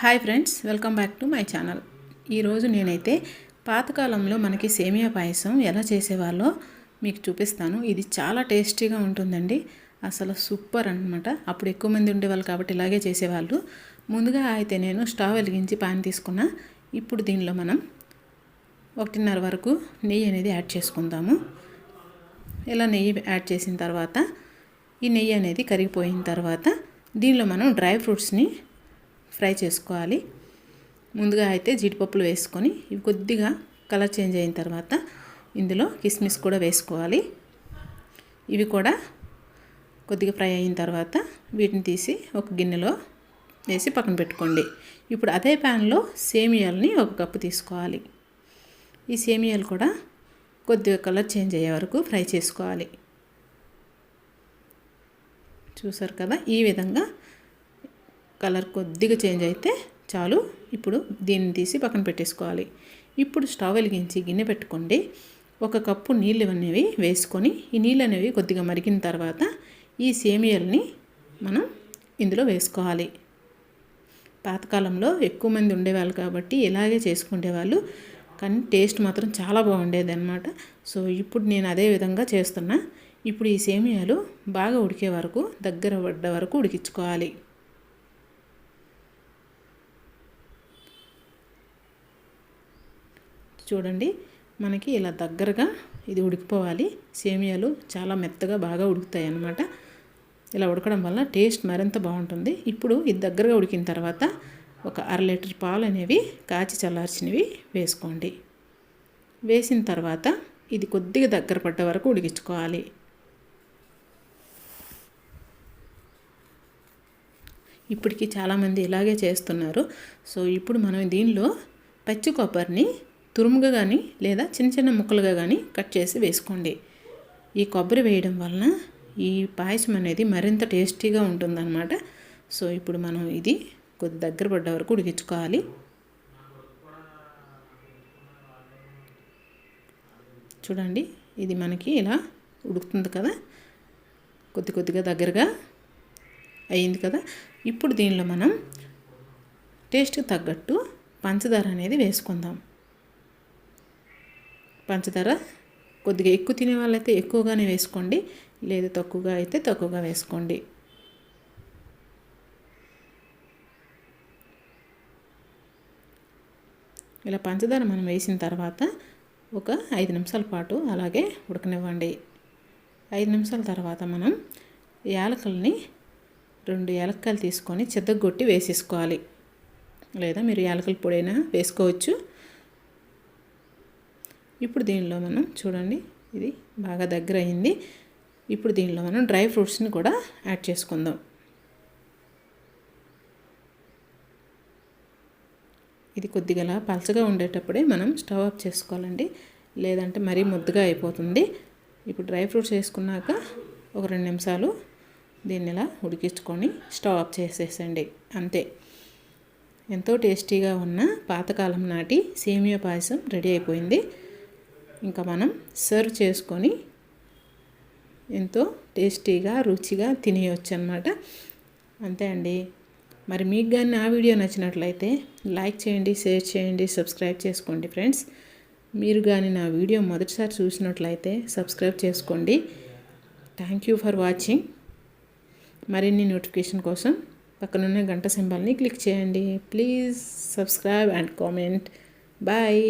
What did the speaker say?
Hi friends welcome back to my channel. ఈరోజు నేనైతే పాతకాలంలో మనకి సేమియా పాయసం ఎలా చేసేవాళ్ళో మీకు చూపిస్తాను. ఇది చాలా టేస్టీగా ఉంటుందండి. అసలు సూపర్ అనమాట అప్పుడు ఎక్కువ మంది ఉండేవాళ్ళు కాబట్టి ఇలాగే చేసేవాళ్ళు. ముందుగా అయితే నేను స్టవ్ వెలిగించి పాన్ తీసుకున్నా. ఇప్పుడు దీనిలో మనం ఒకటిన్నర వరకు నెయ్యి అనేది యాడ్ చేసుకుందాము. ఇలా నెయ్యి యాడ్ చేసిన తర్వాత ఈ నెయ్యి అనేది కరిగిపోయిన తర్వాత దీనిలో మనం డ్రై ఫ్రూట్స్ని ఫ్రై చేసుకోవాలి. ముందుగా అయితే జీడిపప్పులు వేసుకొని ఇవి కొద్దిగా కలర్ చేంజ్ అయిన తర్వాత ఇందులో కిస్మిస్ కూడా వేసుకోవాలి. ఇవి కూడా కొద్దిగా ఫ్రై అయిన తర్వాత వీటిని తీసి ఒక గిన్నెలో వేసి పక్కన పెట్టుకోండి. ఇప్పుడు అదే ప్యాన్లో సేమియాలని ఒక కప్పు తీసుకోవాలి. ఈ సేమియాలు కూడా కొద్దిగా కలర్ చేంజ్ అయ్యే వరకు ఫ్రై చేసుకోవాలి. చూసారు కదా? ఈ విధంగా కలర్ కొద్దిగా చేంజ్ అయితే చాలు. ఇప్పుడు దీన్ని తీసి పక్కన పెట్టేసుకోవాలి. ఇప్పుడు స్టవ్ వెలిగించి గిన్నె పెట్టుకోండి. ఒక కప్పు నీళ్ళు అనేవి వేసుకొని ఈ నీళ్ళు అనేవి కొద్దిగా మరిగిన తర్వాత ఈ సేమియాలని మనం ఇందులో వేసుకోవాలి. పాతకాలంలో ఎక్కువ మంది ఉండేవాళ్ళు కాబట్టి ఇలాగే చేసుకునేవాళ్ళు కానీ టేస్ట్ మాత్రం చాలా బాగుండేది అనమాట సో ఇప్పుడు నేను అదే విధంగా చేస్తున్నా. ఇప్పుడు ఈ సేమియాలు బాగా ఉడికే వరకు దగ్గర పడ్డ వరకు ఉడికించుకోవాలి. చూడండి. మనకి ఇలా దగ్గరగా ఇది ఉడికిపోవాలి. సేమియాలు చాలా మెత్తగా బాగా ఉడుకుతాయి అన్నమాట ఇలా ఉడకడం వల్ల టేస్ట్ మరింత బాగుంటుంది. ఇప్పుడు ఇది దగ్గరగా ఉడికిన తర్వాత ఒక అర లీటర్ పాలు అనేవి కాచి చల్లార్చినవి వేసుకోండి. వేసిన తర్వాత ఇది కొద్దిగా దగ్గర పడ్డ వరకు ఉడికించుకోవాలి. ఇప్పటికి చాలామంది ఇలాగే చేస్తున్నారు. సో ఇప్పుడు మనం దీనిలో పచ్చి కొబ్బరిని తురుముగా కానీ లేదా చిన్న చిన్న ముక్కలుగా కానీ కట్ చేసి వేసుకోండి. ఈ కొబ్బరి వేయడం వలన ఈ పాయసం అనేది మరింత టేస్టీగా ఉంటుందన్నమాట. సో ఇప్పుడు మనం ఇది కొద్ది దగ్గర పడ్డ వరకు ఉడికించుకోవాలి. చూడండి ఇది మనకి ఇలా ఉడుకుతుంది కదా? కొద్ది కొద్దిగా దగ్గరగా అయింది కదా? ఇప్పుడు దీనిలో మనం టేస్ట్కి తగ్గట్టు పంచదార అనేది వేసుకుందాం. పంచదార కొద్దిగా ఎక్కువ తినే వాళ్ళైతే ఎక్కువగానే వేసుకోండి లేదు తక్కువగా అయితే తక్కువగా వేసుకోండి. ఇలా పంచదార మనం వేసిన తర్వాత ఒక ఐదు నిమిషాల పాటు అలాగే ఉడకనివ్వండి. ఐదు నిమిషాల తర్వాత మనం యాలకల్ని రెండు యాలక్కాయలు తీసుకొని చెద్దగొట్టి వేసేసుకోవాలి. లేదా మీరు యాలకల పొడైనా వేసుకోవచ్చు. ఇప్పుడు దీనిలో మనం చూడండి ఇది బాగా దగ్గర అయింది. ఇప్పుడు దీనిలో మనం డ్రై ఫ్రూట్స్ని కూడా యాడ్ చేసుకుందాం. ఇది కొద్దిగా పలచగా ఉండేటప్పుడే మనం స్టవ్ ఆఫ్ చేసుకోవాలండి. లేదంటే మరీ ముద్దగా అయిపోతుంది. ఇప్పుడు డ్రై ఫ్రూట్స్ వేసుకున్నాక ఒక రెండు నిమిషాలు దీన్ని ఇలా ఉడికించుకొని స్టవ్ ఆఫ్ చేసేసండి. అంతే. ఎంతో టేస్టీగా ఉన్న పాతకాలం నాటి సేమియా పాయసం రెడీ అయిపోయింది. ఇంకా మనం సర్వ్ చేసుకొని ఎంతో టేస్టీగా రుచిగా తినేయచ్చు అనమాట అంతే అండి. మరి మీకు కానీ నా వీడియో నచ్చినట్లయితే లైక్ చేయండి షేర్ చేయండి సబ్స్క్రైబ్ చేసుకోండి ఫ్రెండ్స్. మీరు కానీ నా వీడియో మొదటిసారి చూసినట్లయితే సబ్స్క్రైబ్ చేసుకోండి. థ్యాంక్ యూ ఫర్ వాచింగ్ మరిన్ని నోటిఫికేషన్ కోసం పక్కనున్న గంట సింబల్ని క్లిక్ చేయండి. Please subscribe and comment bye